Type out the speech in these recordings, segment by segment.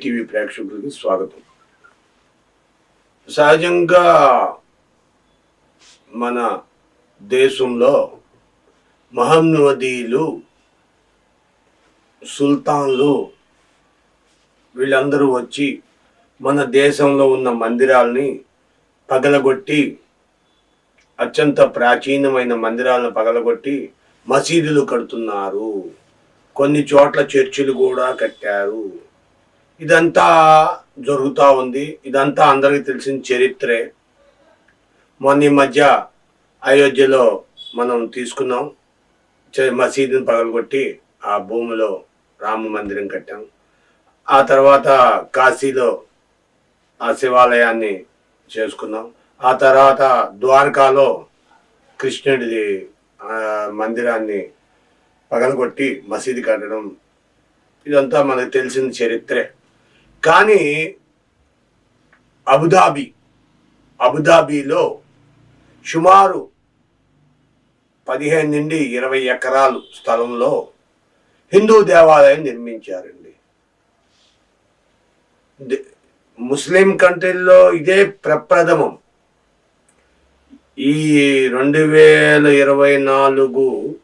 TV ప్రేక్షకులకి స్వాగతం. సహజంగా మన దేశంలో మహమ్మదీయులు సుల్తాన్లు వీళ్ళందరూ వచ్చి మన దేశంలో ఉన్న మందిరాల్ని పగలగొట్టి అత్యంత ప్రాచీనమైన మందిరాలను పగలగొట్టి మసీదులు కడుతున్నారు. కొన్ని చోట్ల చర్చిలు కూడా కట్టారు. ఇదంతా జరుగుతూ ఉంది. ఇదంతా అందరికీ తెలిసిన చరిత్రే. మొన్న ఈ మధ్య అయోధ్యలో మనం తీసుకున్నాం. చ- మసీదుని పగలగొట్టి ఆ భూమిలో రామ మందిరం కట్టాం. ఆ తర్వాత కాశీలో ఆ శివాలయాన్ని చేసుకున్నాం. ఆ తర్వాత ద్వారకాలో కృష్ణుడిది మందిరాన్ని పగలగొట్టి మసీదు కట్టడం ఇదంతా మనకు తెలిసిన చరిత్రే. కానీ అబుదాబి అబుదాబిలో సుమారు పదిహేను నుండి ఇరవై ఎకరాలు స్థలంలో హిందూ దేవాలయం నిర్మించారండి. ముస్లిం కంట్రీల్లో ఇదే ప్రప్రథమం. ఈ రెండు వేల ఇరవై నాలుగు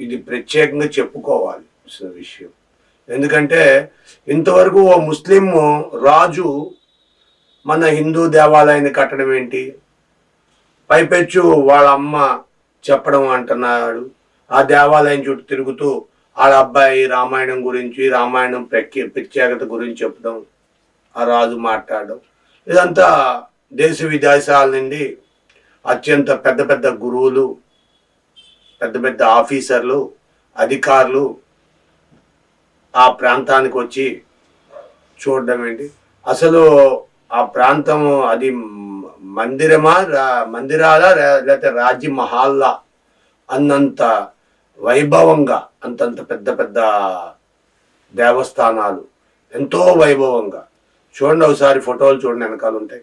ఇది ప్రత్యేకంగా చెప్పుకోవాలి విషయం. ఎందుకంటే ఇంతవరకు ఓ ముస్లిం రాజు మన హిందూ దేవాలయాన్ని కట్టడం ఏంటి? పైపెచ్చు వాళ్ళ అమ్మ చెప్పడం అంటున్నాడు. ఆ దేవాలయం చుట్టూ తిరుగుతూ వాళ్ళ అబ్బాయి రామాయణం గురించి రామాయణం ప్రఖ్య ప్రత్యేకత గురించి చెప్పడం ఆ రాజు మాట్లాడడం. ఇదంతా దేశ విదేశాల నుండి అత్యంత పెద్ద పెద్ద గురువులు పెద్ద పెద్ద ఆఫీసర్లు అధికారులు ఆ ప్రాంతానికి వచ్చి చూడడం ఏంటి? అసలు ఆ ప్రాంతం అది మందిరమా రా- మందిరాలా లేకపోతే రాజ్య మహాల్లా అన్నంత వైభవంగా అంతంత పెద్ద పెద్ద దేవస్థానాలు ఎంతో వైభవంగా. చూడండి ఒకసారి ఫోటోలు చూడండి వెనకాల ఉంటాయి.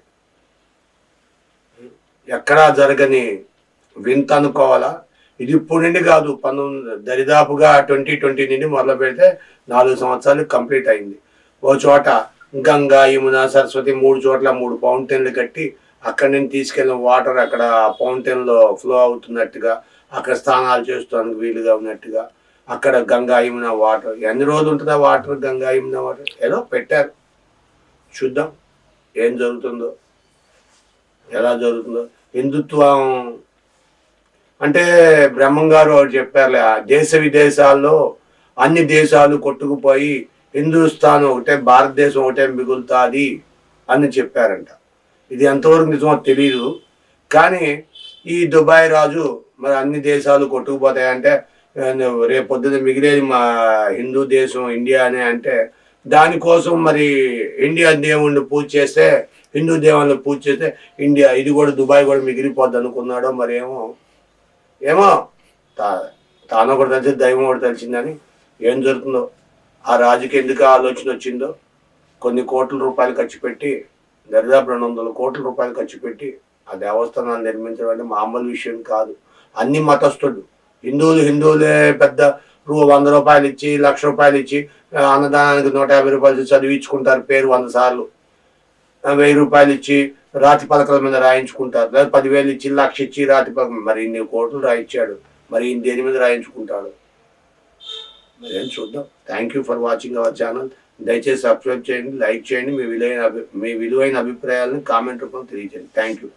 ఎక్కడా జరగని వింత అనుకోవాలా? ఇది ఇప్పుడు నుండి కాదు పంతొమ్మిది దరిదాపుగా ట్వంటీ ట్వంటీ నుండి మొదలు పెడితే నాలుగు సంవత్సరాలు కంప్లీట్ అయింది. ఓ చోట గంగా యమున సరస్వతి మూడు చోట్ల మూడు ఫౌంటైన్లు కట్టి అక్కడి నుంచి తీసుకెళ్ళిన వాటర్ అక్కడ ఫౌంటైన్లో ఫ్లో అవుతున్నట్టుగా అక్కడ స్నానాలు చేసుకోవడానికి వీలుగా ఉన్నట్టుగా అక్కడ గంగా యమున వాటర్. ఎన్ని రోజులు ఉంటుందా వాటర్ గంగా యమున వాటర్? ఏదో పెట్టారు. చూద్దాం ఏం జరుగుతుందో ఎలా జరుగుతుందో. హిందుత్వం అంటే బ్రహ్మం గారు ఒకటి చెప్పారులే దేశ విదేశాల్లో అన్ని దేశాలు కొట్టుకుపోయి హిందుస్థాన్ ఒకటే భారతదేశం ఒకటే మిగులుతుంది అని చెప్పారంట. ఇది ఎంతవరకు నిజమో తెలియదు కానీ ఈ దుబాయ్ రాజు మరి అన్ని దేశాలు కొట్టుకుపోతాయంటే రేపు పొద్దున మిగిలేది మా హిందూ దేశం ఇండియా అనే అంటే దానికోసం మరి ఇండియా దేవుణ్ణి పూజ చేస్తే హిందూ దేవాలను పూజ చేస్తే ఇండియా ఇది కూడా దుబాయ్ కూడా మిగిలిపోద్ది అనుకున్నాడో మరి ఏమో ఏమో తా తాను ఒకటి తెలిసి దైవం ఒకటి తెలిసిందని ఏం జరుగుతుందో ఆ రాజుకి ఎందుకు ఆలోచన వచ్చిందో కొన్ని కోట్ల రూపాయలు ఖర్చు పెట్టి దరిదాపు రెండు వందల కోట్ల రూపాయలు ఖర్చు పెట్టి ఆ దేవస్థానాన్ని నిర్మించడం అంటే మామూలు విషయం కాదు. అన్ని మతస్థుడు హిందువులు హిందువులే పెద్ద రూ వంద రూపాయలు ఇచ్చి లక్ష రూపాయలు ఇచ్చి అన్నదానానికి నూట యాభై రూపాయలు చదివించుకుంటారు పేరు వంద సార్లు. వెయ్యి రూపాయలు ఇచ్చి రాతి పలకల మీద రాయించుకుంటారు. లేదా పదివేలు ఇచ్చి లక్ష ఇచ్చి రాతి పలక మరి ఇన్ని కోట్లు రాయించాడు. మరి ఇన్ని దేని మీద రాయించుకుంటాడు? మరి ఏం చూద్దాం. Thank you for watching our channel దయచేసి సబ్స్క్రైబ్ చేయండి లైక్ చేయండి. మీ విలువైన అభి మీ విలువైన అభిప్రాయాలను కామెంట్ రూపంలో తెలియజేయండి. Thank you